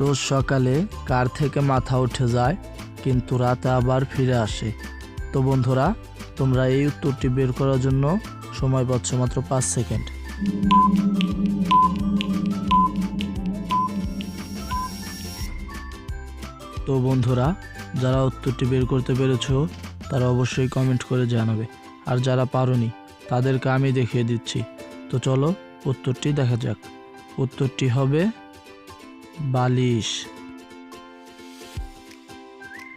রোজ সকালে কার থেকে মাথা উঠে যায়, কিন্তু রাতে আবার ফিরে আসে। তো বন্ধুরা, তোমরা এই উত্তরটি বের করার জন্য সময় পাচ্ছ মাত্র পাঁচ সেকেন্ড। তো বন্ধুরা, যারা উত্তরটি বের করতে পেরেছ, তারা অবশ্যই কমেন্ট করে জানাবে। আর যারা পারোনি, তাদেরকে আমি দেখিয়ে দিচ্ছি। তো চলো, উত্তরটি দেখা যাক। উত্তরটি হবে বালিশ।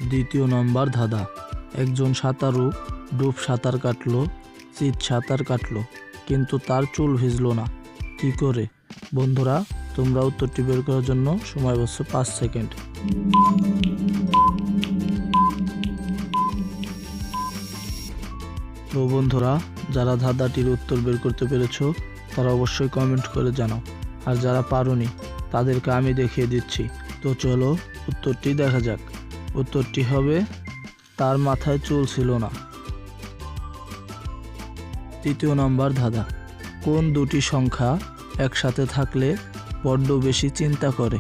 দ্বিতীয় নম্বর ধাঁধা। একজন সাঁতারু ডুব সাঁতার কাটলো, চিত সাঁতার কাটলো, কিন্তু তার চুল ভিজলো না। কি করে? বন্ধুরা, তোমরা উত্তরটি বের করার জন্য সময় বসছো পাঁচ সেকেন্ড। তো বন্ধুরা, যারা ধাঁধাটির উত্তর বের করতে পেরেছ, তারা অবশ্যই কমেন্ট করে জানাও। আর যারা পারোনি তাদেরকে আমি দেখিয়ে দিচ্ছি। তো চলো, উত্তরটি দেখা যাক। উত্তরটি হবে, তার মাথায় চুল ছিল না। তৃতীয় নম্বর ধাঁধা। কোন দুটি সংখ্যা একসাথে থাকলে বড্ড বেশি চিন্তা করে?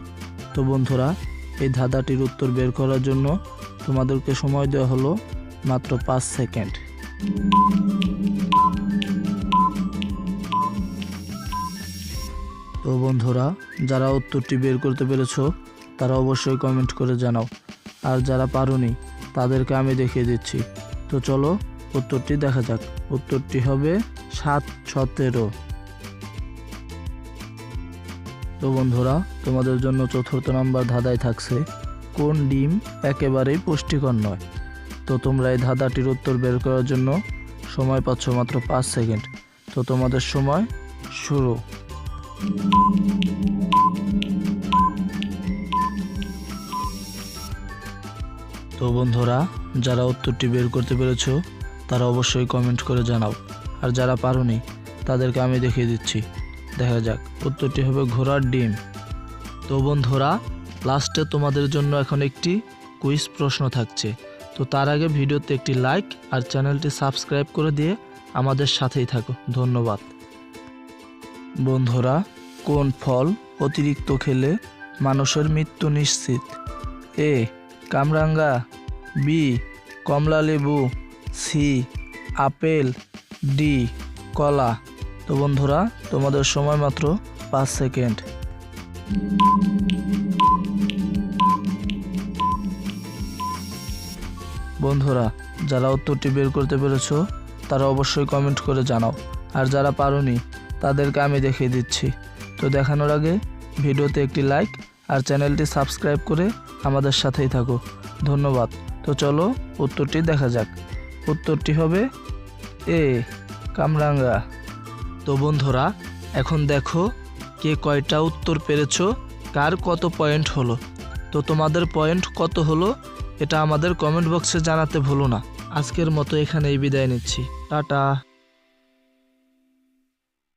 তো বন্ধুরা, এই ধাঁধাটির উত্তর বের করার জন্য তোমাদেরকে সময় দেওয়া হলো মাত্র পাঁচ সেকেন্ড। তো বন্ধুরা, যারা উত্তরটি বের করতে পেরেছ, তারা অবশ্যই কমেন্ট করে জানাও। আর যারা পারোনি, তাদেরকে আমি দেখিয়ে দিচ্ছি। তো চলো, উত্তরটি দেখা যাক। উত্তরটি হবে সাত সতেরো। তো বন্ধুরা, তোমাদের জন্য চতুর্থ নম্বর ধাঁধায় থাকছে, কোন ডিম একেবারেই পুষ্টিকর নয়? তো তোমরা এই ধাঁধাটির উত্তর বের করার জন্য সময় পাচ্ছ মাত্র পাঁচ সেকেন্ড। তো তোমাদের সময় শুরু। তো বন্ধুরা, যারা উত্তরটি বের করতে পেরেছ, তারা অবশ্যই কমেন্ট করে জানাও। আর যারা পারোনি, তাদেরকে আমি দেখিয়ে দিচ্ছি। দেখা যাক, উত্তরটি হবে ঘোড়ার ডিম। তো বন্ধুরা, লাস্টে তোমাদের জন্য এখন একটি কুইজ প্রশ্ন থাকছে। তো তার আগে ভিডিওতে একটি লাইক আর চ্যানেলটি সাবস্ক্রাইব করে দিয়ে আমাদের সাথেই থাকো। ধন্যবাদ। বন্ধুরা, কোন ফল অতিরিক্ত খেলে মানুষের মৃত্যু নিশ্চিত? এ, কামরাঙ্গা, বি কমলা লেবু সি, আপেল, ডি, কলা। তো বন্ধুরা, তোমাদের সময় মাত্র পাঁচ সেকেন্ড। বন্ধুরা, যারা উত্তরটি বের করতে পেরেছ, তারা অবশ্যই কমেন্ট করে জানাও। আর যারা পারোনি তাদেরকে আমি দেখিয়ে দিচ্ছি। তো দেখানোর আগে ভিডিওতে একটি লাইক আর চ্যানেলটি সাবস্ক্রাইব করে আমাদের সাথেই থাকো। ধন্যবাদ। তো চলো উত্তরটি দেখা যাক। উত্তরটি হবে এ, কামরাঙ্গা। তো বন্ধুরা, এখন দেখো কে কয়টা উত্তর পেরেছ, কার কত পয়েন্ট হলো। তো তোমাদের পয়েন্ট কত হলো, এটা আমাদের কমেন্ট বক্সে জানাতে ভুলো না। আজকের মতো এখানেই বিদায় নিচ্ছি। টাটা।